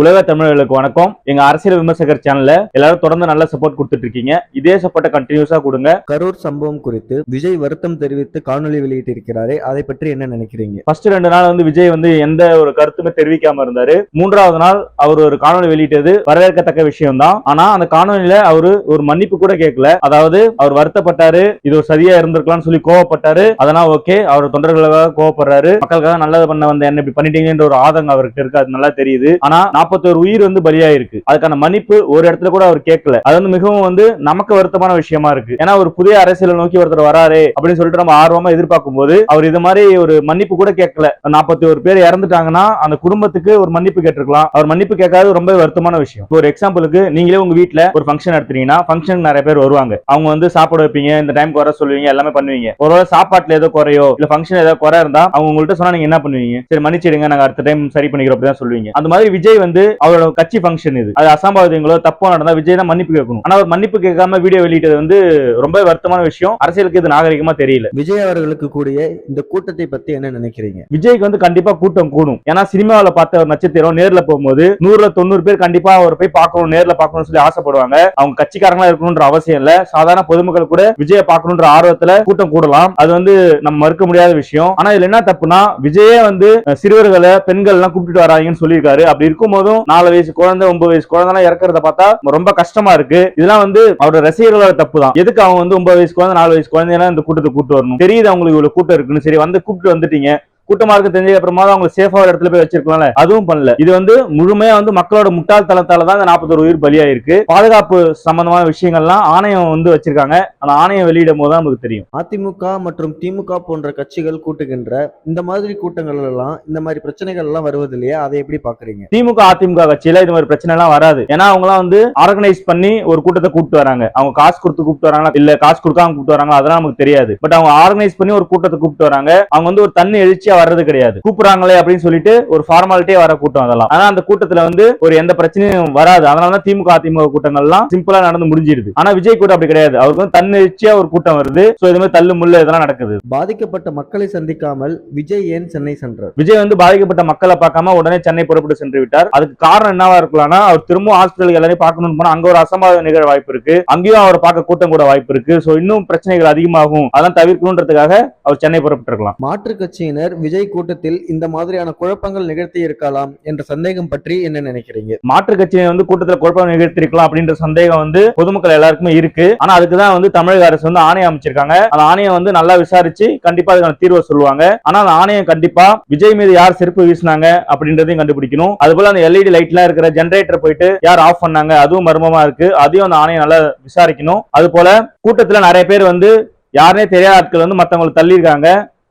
உலக தமிழர்களுக்கு வணக்கம். எங்க அரசியல் விமர்சகர் சேனல்ல எல்லாரும் தொடர்ந்து நல்ல சப்போர்ட் கொடுத்துட்டு இருக்கீங்க. இதே சப்போர்ட்டை கண்டினியூஸா கொடுங்க. கரூர் சம்பவம் குறித்து விஜய் வருத்தம் தெரிவித்து காணொலி வெளியிட்டிருக்கிறாரே அதை பற்றி என்ன நினைக்கிறீங்க? ஃபர்ஸ்ட் ரெண்டு நாள் வந்து விஜய் வந்து எந்த ஒரு கருத்துமே தெரிவிக்காம இருந்தாரு. மூன்றாவது நாள் அவர் ஒரு காணொலி வெளியிட்டது வரவேற்கத்தக்க விஷயம் தான் ஆனா அந்த காணொலியில அவரு ஒரு மன்னிப்பு கூட கேட்கல. அதாவது அவர் வருத்தப்பட்டாரு இது ஒரு சரியா இருந்திருக்கலாம்னு சொல்லி கோவப்பட்டாரு. அதெல்லாம் ஓகே அவர் தொண்டர்களுக்காக கோவப்படுறாரு. மக்களுக்காக நல்லது பண்ண வந்த என்ன இப்படி பண்ணிட்டீங்கன்ற ஒரு ஆதங்கம் அவர்கிட்ட இருக்கு அது நல்லா தெரியுது. ஆனா நாற்பத்தோரு உயிர் வந்து பலியாயிருக்கு. அதுக்கான மன்னிப்பு ஒரு இடத்துல கூட அவர் கேட்கல. அது வந்து மிகவும் வந்து நமக்கு வருத்தமான விஷயமா இருக்கு. ஏன்னா ஒரு புதிய அரசியலை நோக்கி ஒருத்தர் வராரு அப்படின்னு சொல்லிட்டு நம்ம ஆர்வமா எதிர்பார்க்கும் போது அவர் இது மாதிரி ஒரு மன்னிப்பு கூட கேட்கல. நாற்பத்தி ஒரு பேர் இறந்துட்டாங்கன்னா அந்த குடும்பத்துக்கு ஒரு மன்னிப்பு கேட்டிருக்கலாம். அவர் மன்னிப்பு கேட்காத ரொம்ப வருத்தமான விஷயம். இப்போ ஒரு எக்ஸாம்பிளுக்கு நீங்களே உங்க வீட்டுல ஒரு ஃபங்க்ஷன் நடத்துனீங்கன்னா ஃபங்க்ஷன் நிறைய பேர் வருவாங்க. அவங்க வந்து சாப்பாடு வைப்பீங்க இந்த டைம்க்கு வர சொல்லுவீங்க எல்லாமே பண்ணுவீங்க. ஒருவேளை சாப்பாட்டுல ஏதோ குறையோ இல்ல ஃபங்க்ஷன் ஏதோ குறை இருந்தா அவங்க உங்கள்ட்ட சொன்னா நீங்க என்ன பண்ணுவீங்க? சரி மன்னிச்சிடுங்க நாங்க அடுத்த டைம் சரி பண்ணிக்கிறோம் அப்படிதான் சொல்லுவீங்க. அந்த மாதிரி விஜய் வந்து அவரோட கட்சி ஃபங்க்ஷன் இது. அது அசம்பாவிதங்களோ தப்போ நடந்தா விஜய் தான் மன்னிப்பு கேட்கணும். ஆனா அவர் மன்னிப்பு கேட்காம வீடியோ வெளியிட்டது வந்து ரொம்ப வருத்தமான விஷயம். அரசியலுக்கு இது நாகரிகமா தெரியல. விஜய் அவர்களுக்கு கூடிய இந்த கூட்டத்தை பத்தி என்ன நினைக்கிறீங்க? விஜய்க்கு வந்து கண்டிப்பா கூட்டம் கூடும். ஏன்னா சினிமாவில் பார்த்த ஒரு நட்சத்திரம் நேர்ல போகும்போது நூறுல தொண்ணூறு பேர் கண்டிப்பா அவர் போய் பார்க்கணும் நேர்ல பார்க்கணும்னு சொல்லி ஆசைப்படுவாங்க. அவங்க கட்சிக்காரங்களா இருக்கணும்ன்ற அவசியம் இல்ல. சாதாரண பொதுமக்கள் கூட விஜய பார்க்கணுன்ற ஆர்வத்துல கூட்டம் கூடலாம். அது வந்து நம்ம மறுக்க முடியாத விஷயம். ஆனா இதுல என்ன தப்புனா விஜயே வந்து சிறுவர்களை பெண்கள் எல்லாம் கூப்பிட்டு வராங்கன்னு சொல்லியிருக்காரு. அப்படி இருக்கும் போதும் நாலு வயசு குழந்தை ஒன்பது வயசு குழந்தை இறக்குறத பார்த்தா ரொம்ப கஷ்டமா இருக்கு. இதெல்லாம் வந்து அவரோட ரசிகர்களோட தப்பு தான் எதுக்கு அவங்க வந்து ஒன்பது வயசு குழந்தை நாலு வயசு குழந்தையெல்லாம் இந்த கூட்டத்தை கூட்டு வரணும்? தெரியுது அவங்களுக்கு இவ்வளவு கூட்டம் இருக்குன்னு. சரி வந்து கூப்பிட்டு வந்துட்டீங்க. கூட்டமா இருக்க தெரிஞ்ச அப்புறமா அவங்க சேஃபா ஒரு இடத்துல போய் வச்சிருக்கலாம்ல. அதுவும் பண்ணல. இது வந்து முழுமையா வந்து மக்களோட முட்டாள்தனத்தால தான் இந்த நாற்பத்தொரு உயிர் பலியாயிருக்கு. பாதுகாப்பு சம்பந்தமான விஷயங்கள்லாம் ஆணையம் வந்து வச்சிருக்காங்க. அந்த ஆணையம் வெளியிடும் போது தான் நமக்கு தெரியும். அதிமுக மற்றும் திமுக போன்ற கட்சிகள் கூட்டுகின்ற இந்த மாதிரி கூட்டங்கள் எல்லாம் இந்த மாதிரி பிரச்சனைகள் எல்லாம் வருவது இல்லையா அதை எப்படி பாக்குறீங்க? திமுக அதிமுக கட்சியில இது மாதிரி பிரச்சனை எல்லாம் வராது. ஏன்னா அவங்க எல்லாம் வந்து ஆர்கனைஸ் பண்ணி ஒரு கூட்டத்தை கூப்பிட்டு வராங்க. அவங்க காசு கொடுத்து கூப்பிட்டு வராங்களா? இல்ல காசு கொடுக்காம கூப்பிட்டு வராங்களா? அதெல்லாம் நமக்கு தெரியாது. பட் அவங்க ஆர்கனைஸ் பண்ணி ஒரு கூட்டத்தை கூப்பிட்டு வராங்க. அவங்க வந்து ஒரு தண்ணி எழுச்சியா வர்றது கிடையாது. கூப்பிடுறாங்களே அப்படின்னு சொல்லிட்டு ஒரு ஃபார்மாலிட்டியே வர கூட்டம் அதெல்லாம். ஆனா அந்த கூட்டத்துல வந்து ஒரு எந்த பிரச்சனையும் வராது. அதனால தான் திமுக அதிமுக கூட்டங்கள்லாம் சிம்பிளா நடந்து முடிஞ்சிருது. ஆனா விஜய் கூட்டம் அப்படி கிடையாது. அவருக்கு வந்து தன்னெழுச்சியா ஒரு கூட்டம் வருது. சோ இது மாதிரி தள்ளு முள்ளு இதெல்லாம் நடக்குது. பாதிக்கப்பட்ட மக்களை சந்திக்காமல் விஜய் ஏன் சென்னை சென்றார்? விஜய் வந்து பாதிக்கப்பட்ட மக்களை பார்க்காம உடனே சென்னை புறப்பட்டு சென்று விட்டார். அதுக்கு காரணம் என்னவா இருக்கலாம்னா அவர் திரும்ப ஹாஸ்பிட்டலுக்கு எல்லாரையும் பார்க்கணும்னு போனா அங்க ஒரு அசம்பாவித நிகழ வாய்ப்பு இருக்கு. அங்கேயும் அவரை பார்க்க கூட்டம் கூட வாய்ப்பு இருக்கு. சோ இன்னும் பிரச்சனைகள் அதிகமாகும். அதெல்லாம் தவிர்க்கணுன்றதுக்காக அவர் சென்னை புறப்பட்டு இருக்கலாம் மாற்று கட்சியினர் விஜய் கூட்டத்தில் இந்த மாதிரியான குழப்பங்கள் நிகழ்த்தி இருக்கலாம் என்ற சந்தேகம் பற்றி என்ன நினைக்கிறீங்க? மாற்று கட்சியை வந்து கூட்டத்தில் குழப்பம் நிகழ்த்திருக்கலாம் அப்படின்ற சந்தேகம் வந்து பொதுமக்கள் எல்லாருக்குமே இருக்கு. ஆனா அதுக்கு தான் வந்து தமிழக அரசு வந்து ஆணையம் அமைச்சிருக்காங்க. அந்த ஆணையம் வந்து நல்லா விசாரிச்சு கண்டிப்பா அதுக்கான தீர்வை சொல்லுவாங்க. ஆனா அந்த ஆணையம் கண்டிப்பா விஜய் மீது யார் செருப்பு வீசினாங்க அப்படின்றதையும் கண்டுபிடிக்கணும். அது போல அந்த எல்இடி லைட்லாம் இருக்கிற ஜென்ரேட்டர் போயிட்டு யார் ஆஃப் பண்ணாங்க அதுவும் மர்மமா இருக்கு. அதையும் அந்த ஆணையம் நல்லா விசாரிக்கணும். அது போல கூட்டத்துல நிறைய பேர் வந்து யாருனே தெரியாத ஆட்கள் வந்து மத்தவங்களை தள்ளியிருக்காங்க.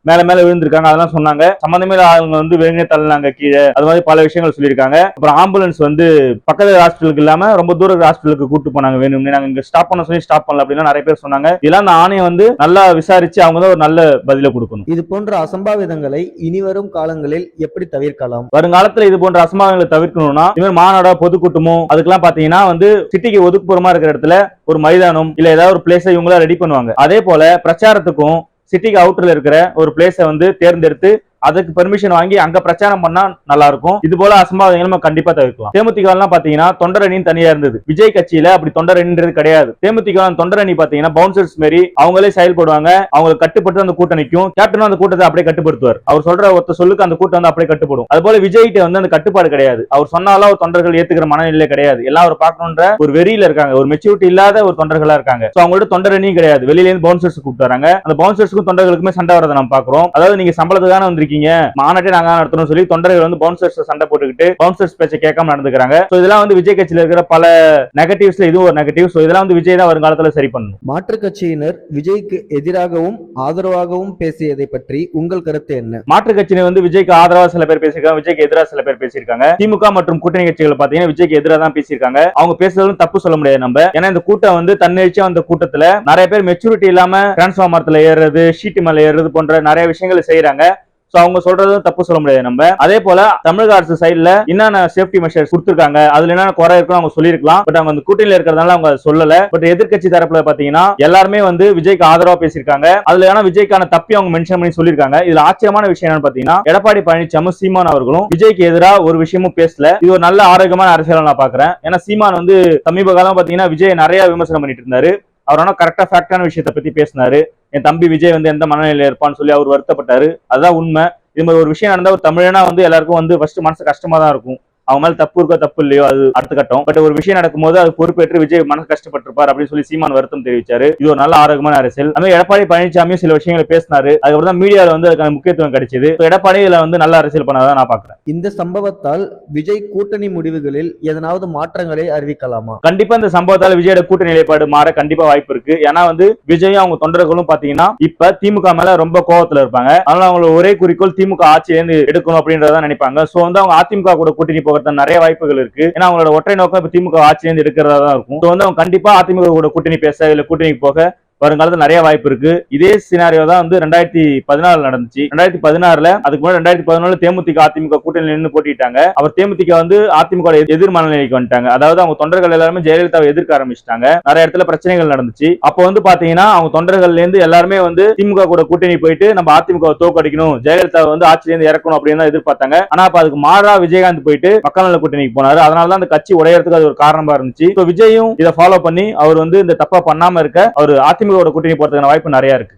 மேல மேல விழுந்திருக்காங்க அதெல்லாம் சொன்னாங்க. சம்பந்தமே ஆளுங்க வந்து வேணுமே தள்ளினாங்க கீழே. அது மாதிரி பல விஷயங்கள் சொல்லியிருக்காங்க. அப்புறம் ஆம்புலன்ஸ் வந்து பக்கத்து ஹாஸ்பிட்டலுக்கு இல்லாம ரொம்ப தூர ஹாஸ்பிட்டலுக்கு கூட்டு போனாங்க வேணும்னே. நாங்க இங்க ஸ்டாப் பண்ண சொல்லி ஸ்டாப் பண்ணல அப்படின்னா நிறைய பேர் சொன்னாங்க. இதெல்லாம் அந்த ஆணையம் வந்து நல்லா விசாரிச்சு அவங்க தான் ஒரு நல்ல பதில கொடுக்கணும். இது போன்ற அசம்பாவிதங்களை இனிவரும் காலங்களில் எப்படி தவிர்க்கலாம்? வருங்காலத்துல இது போன்ற அசம்பாவிதங்களை தவிர்க்கணும்னா இது மாதிரி மாநாடோ பொதுக்கூட்டமோ அதுக்கெல்லாம் பாத்தீங்கன்னா வந்து சிட்டிக்கு ஒதுக்குப்புறமா இருக்கிற இடத்துல ஒரு மைதானம் இல்ல ஏதாவது ஒரு பிளேஸை இவங்களா ரெடி பண்ணுவாங்க. அதே போல பிரச்சாரத்துக்கும் சிட்டிக்கு அவுட்டர்ல இருக்கிற ஒரு பிளேஸை வந்து தேர்ந்தெடுத்து அதுக்கு பெர்மிஷன் வாங்கி அங்க பிரச்சாரம் பண்ணா நல்லா இருக்கும் இது போல அசம்பாவிதங்களை நம்ம கண்டிப்பா தவிர்க்கலாம். தேமுதிக எல்லாம் பாத்தீங்கன்னா தொண்டரணின்னு தனியா இருந்தது. விஜய் கட்சியில அப்படி தொண்டரணின்றது கிடையாது. தேமுதிக தொண்டரணி பாத்தீங்கன்னா பவுன்சர்ஸ் மாரி அவங்களே செயல்படுவாங்க. அவங்களுக்கு கட்டுப்பட்டு அந்த கூட்டம் நிற்கும் அந்த கூட்டத்தை அப்படியே கட்டுப்படுத்துவார். அவர் சொல்ற ஒருத்த சொல்லுக்கு அந்த கூட்டம் வந்து அப்படியே கட்டுப்படும். அது போல விஜய்கிட்ட வந்து அந்த கட்டுப்பாடு கிடையாது. அவர் சொன்னாலும் அவர் தொண்டர்கள் ஏத்துக்கிற மனநிலை கிடையாது. எல்லாம் அவர் பார்க்கணுன்ற ஒரு வெறியில இருக்காங்க. ஒரு மெச்சூரிட்டி இல்லாத ஒரு தொண்டர்களா இருக்காங்க. அவங்களோட தொண்டரணியும் கிடையாது. வெளியில இருந்து பவுன்சர்ஸ் கூப்பிட்டு வராங்க. அந்த பவுன்சர்ஸ்க்கும் தொண்டர்களுக்குமே சண்டை வரதை நம்ம பாக்குறோம் அதாவது நீங்க சம்பளத்துக்கான வந்திருக்கீங்க. மாநாட்டே நாங்க நடத்தணும் சொல்லி தொண்டர்கள் வந்து பவுன்சர்ஸ் சண்டை போட்டுக்கிட்டு பவுன்சர்ஸ் பேச்சை கேட்காம நடந்துக்கிறாங்க. சோ இதெல்லாம் வந்து விஜய் கட்சியில இருக்கிற பல நெகட்டிவ்ஸ்ல இதுவும் ஒரு நெகட்டிவ் சோ இதெல்லாம் வந்து விஜய் தான் வருங்காலத்துல சரி பண்ணணும். மாற்று கட்சியினர் விஜய்க்கு எதிராகவும் ஆதரவாகவும் பேசியதை பற்றி உங்கள் கருத்து என்ன? மாற்று கட்சியினர் வந்து விஜய்க்கு ஆதரவா சில பேர் பேசியிருக்காங்க விஜய்க்கு எதிராக சில பேர் பேசியிருக்காங்க. திமுக மற்றும் கூட்டணி கட்சிகள் பாத்தீங்கன்னா விஜய்க்கு எதிராக தான் பேசியிருக்காங்க. அவங்க பேசுறதும் தப்பு சொல்ல முடியாது நம்ம. ஏன்னா இந்த கூட்டம் வந்து தன்னெழுச்சியா அந்த கூட்டத்துல நிறைய பேர் மெச்சூரிட்டி இல்லாம டிரான்ஸ்ஃபார்மர்ல ஏறுறது ஷீட்டு மேல ஏறுறது போன்ற நிறைய விஷயங்களை செய்யறாங்க சோ அவங்க சொல்றதும் தப்பு சொல்ல முடியாது நம்ம. அதே போல தமிழக அரசு சைட்ல என்னென்ன சேஃப்டி மெஷர்ஸ் கொடுத்திருக்காங்க அதுல என்னென்ன குறை இருக்குன்னு அவங்க சொல்லியிருக்கலாம். பட் அவங்க அந்த கூட்டணியில இருக்கிறதுனால அவங்க அதை சொல்லல. பட் எதிர்க்கட்சி தரப்புல பாத்தீங்கன்னா எல்லாருமே வந்து விஜய்க்கு ஆதரவா பேசியிருக்காங்க. அதுல ஏன்னா விஜய்க்கான தப்பி அவங்க மென்ஷன் பண்ணி சொல்லியிருக்காங்க. இதுல ஆச்சரியமான விஷயம் என்னன்னு பாத்தீங்கன்னா எடப்பாடி பழனிசாமி சீமான் அவர்களும் விஜய்க்கு எதிராக ஒரு விஷயமும் பேசல. இது ஒரு நல்ல ஆரோக்கியமான அரசியல் நான் பாக்குறேன். ஏன்னா சீமான் வந்து சமீப காலம் பாத்தீங்கன்னா விஜய் நிறைய விமர்சனம் பண்ணிட்டு இருந்தாரு. அவர் ஆனா கரெக்டா ஃபேக்டான விஷயத்தை பத்தி பேசினாரு. என் தம்பி விஜய் வந்து எந்த மனநிலையில இருப்பான்னு சொல்லி அவர் வருத்தப்பட்டாரு. அதுதான் உண்மை. இது மாதிரி ஒரு விஷயம் நடந்தால் ஒரு தமிழனா வந்து எல்லாருக்கும் வந்து ஃபர்ஸ்ட் மனசு கஷ்டமா தான் இருக்கும். அவங்க மேல தப்பு இருக்கோ தப்பு இல்லையோ அது அடுத்த கட்டம். பட் ஒரு விஷயம் நடக்கும்போது அது பொறுப்பேற்று விஜய் மனசு கஷ்டப்பட்டிருப்பார் அப்படின்னு சொல்லி சீமான் வருத்தம் தெரிவிச்சாரு. இது ஒரு நல்ல ஆரோக்கியமான அரசியல். அதுமாதிரி எடப்பாடி பழனிசாமியும் சில விஷயங்களை பேசினாரு. அதுக்கப்புறம் தான் மீடியால வந்து அதுக்கான முக்கியத்துவம் கிடைச்சது. எடப்பாடி இதுல வந்து நல்ல அரசியல் பண்ணாதான் நான் பாக்குறேன் இந்த சம்பவத்தால் விஜய் கூட்டணி முடிவுகளில் எதனாவது மாற்றங்களை அறிவிக்கலாமா? கண்டிப்பா இந்த சம்பவத்தால விஜயோட கூட்டணி நிலைப்பாடு மாற கண்டிப்பா வாய்ப்பு இருக்கு. ஏன்னா வந்து விஜயும் அவங்க தொண்டர்களும் பாத்தீங்கன்னா இப்ப திமுக மேல ரொம்ப கோவத்துல இருப்பாங்க. அதனால அவங்களோட ஒரே குறிக்கோள் திமுக ஆட்சியிலேருந்து எடுக்கணும் அப்படின்றத நினைப்பாங்க. சோ வந்து அவங்க அதிமுக கூட கூட்டணி போகிறது நிறைய வாய்ப்புகள் இருக்கு. ஏன்னா அவங்களோட ஒற்றை நோக்கம் இப்ப திமுக ஆட்சியிலிருந்து எடுக்கிறதா தான் இருக்கும். வந்து அவங்க கண்டிப்பா அதிமுக கூட கூட்டணி பேச இல்ல கூட்டணிக்கு போக வருங்காலத்துல நிறைய வாய்ப்பு இருக்கு. இதே சினாரியோ தான் வந்து ரெண்டாயிரத்தி பதினாறுல நடந்துச்சு. ரெண்டாயிரத்தி பதினாறுல அதுக்கு முன்னாடி ரெண்டாயிரத்தி பதினாலு தேமுதிக அதிமுக கூட்டணி நின்று போட்டிட்டாங்க. அவர் தேமுதிக வந்து அதிமுக வோட எதிர் மனநிலைக்கு வந்துட்டாங்க. அதாவது அவங்க தொண்டர்கள் எல்லாருமே ஜெயலலிதாவை எதிர்க்க ஆரம்பிச்சிட்டாங்க. நிறைய இடத்துல பிரச்சனைகள் நடந்துச்சு. அப்போ வந்து பாத்தீங்கன்னா அவங்க தொண்டர்கள்ல இருந்து எல்லாருமே வந்து திமுக கூட கூட்டணி போயிட்டு நம்ம அதிமுக தோக்கடிக்கணும் ஜெயலலிதா வந்து ஆட்சியில இருந்து இறக்கணும் அப்படின்னு தான் எதிர்பார்த்தாங்க. ஆனா அப்ப அதுக்கு மாறா விஜயகாந்த் போயிட்டு மக்கள் நல கூட்டணிக்கு போனாரு. அதனாலதான் அந்த கட்சி உடையறதுக்கு அது ஒரு காரணமா இருந்துச்சு. விஜயும் இதை ஃபாலோ பண்ணி அவர் வந்து இந்த தப்பா பண்ணாம இருக்க அவர் அதிமுக வோட கூட்டணி போறதுக்கான வாய்ப்பு நிறைய இருக்கு.